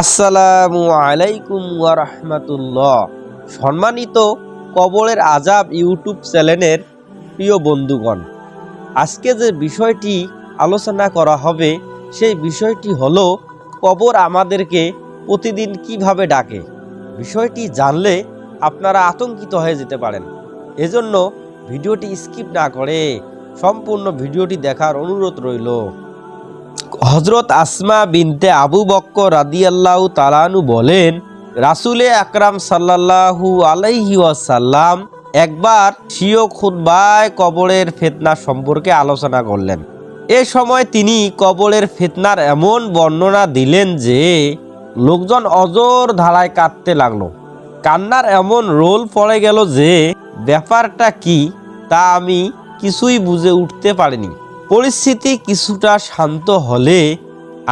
আসসালামু আলাইকুম রাহমাতুল্লাহ। সম্মানিত কবরের আজাব ইউটিউব চ্যানেলের প্রিয় বন্ধুগণ, আজকে যে বিষয়টি আলোচনা করা হবে, সেই বিষয়টি হলো কবর আমাদেরকে প্রতিদিন কীভাবে ডাকে। বিষয়টি জানলে আপনারা আতঙ্কিত হয়ে যেতে পারেন। এজন্য ভিডিওটি স্কিপ না করে সম্পূর্ণ ভিডিওটি দেখার অনুরোধ রইল। হজরত আসমা বিনতে আবু বক্কর রাদিয়াল্লাহু তালানু বলেন, রাসুলে আকরাম সাল্লাল্লাহু আলাইহি ওয়াসাল্লাম একবার সিও খুতবায় কবরের ফেতনা সম্পর্কে আলোচনা করলেন। এ সময় তিনি কবরের ফেতনার এমন বর্ণনা দিলেন যে, লোকজন অজর ধারায় কাঁদতে লাগল। কান্নার এমন রোল পড়ে গেল যে, ব্যাপারটা কি তা আমি কিছুই বুঝে উঠতে পারিনি। পরিস্থিতি কিছুটা শান্ত হলে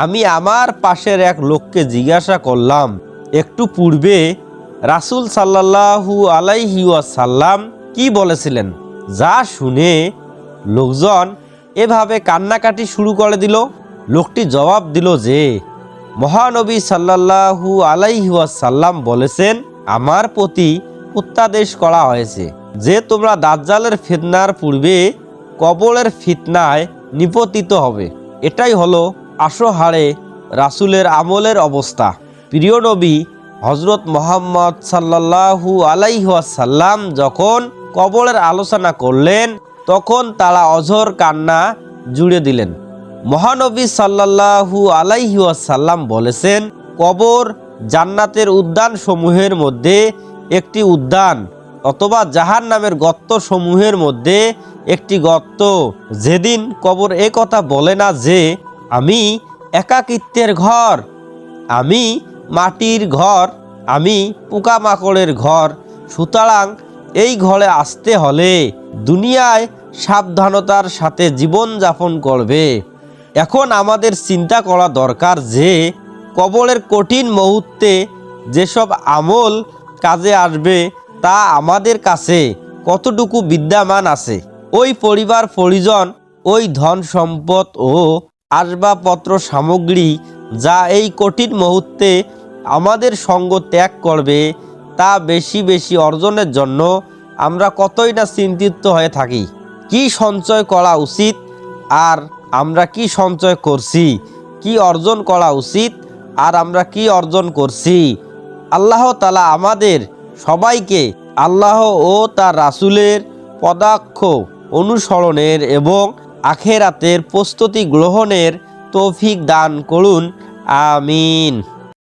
আমি আমার পাশের এক লোককে জিজ্ঞাসা করলাম, একটু পূর্বে রাসুল সাল্লাল্লাহু আলাইহি সাল্লাম কি বলেছিলেন? যা শুনে লোকজন এভাবে কান্নাকাটি শুরু করে দিল। লোকটি জবাব দিল যে, মহানবী সাল্লাল্লাহু আলাইহি ওয়াসাল্লাম বলেছেন, আমার প্রতি প্রত্যাদেশ করা হয়েছে যে তোমরা দাজ্জালের ফিতনার পূর্বে কবরের ফিতনায় নিপতিত হবে। এটাই হলো আশোহারে রাসুলের আমলের অবস্থা। প্রিয় নবী হজরত মোহাম্মদ সাল্লাল্লাহু আলাইহাসাল্লাম যখন কবরের আলোচনা করলেন, তখন তারা অঝর কান্না জুড়ে দিলেন। মহানবী সাল্লাল্লাহু আলাইহাসাল্লাম বলেছেন, কবর জান্নাতের উদ্যান সমূহের মধ্যে একটি উদ্যান অথবা জাহান নামের গর্ত সমূহের মধ্যে একটি গর্ত। যেদিন কবর এ কথা বলে না যে, আমি একাকিত্বের ঘর, আমি মাটির ঘর, আমি পোকামাকড়ের ঘর, সুতরাং এই ঘরে আসতে হলে দুনিয়ায় সাবধানতার সাথে জীবন যাপন করবে। এখন আমাদের চিন্তা করা দরকার যে, কবরের কঠিন মুহূর্তে যেসব আমল কাজে আসবে তা আমাদের কাছে কতটুকু বিদ্যমান আছে? ওই পরিবার পরিজন, ওই ধন সম্পদ ও আসবাবপত্র সামগ্রী যা এই কঠিন মুহূর্তে আমাদের সঙ্গ ত্যাগ করবে, তা বেশি বেশি অর্জনের জন্য আমরা কতই না চিন্তিত হয়ে থাকি। কি সঞ্চয় করা উচিত আর আমরা কি সঞ্চয় করছি? কি অর্জন করা উচিত আর আমরা কি অর্জন করছি? আল্লাহ তালা আমাদের সবাইকে আল্লাহ ও তার রাসুলের পদাক্ষ অনুসরণের এবং আখেরাতের প্রস্তুতি গ্রহণের তৌফিক দান করুন, আমিন।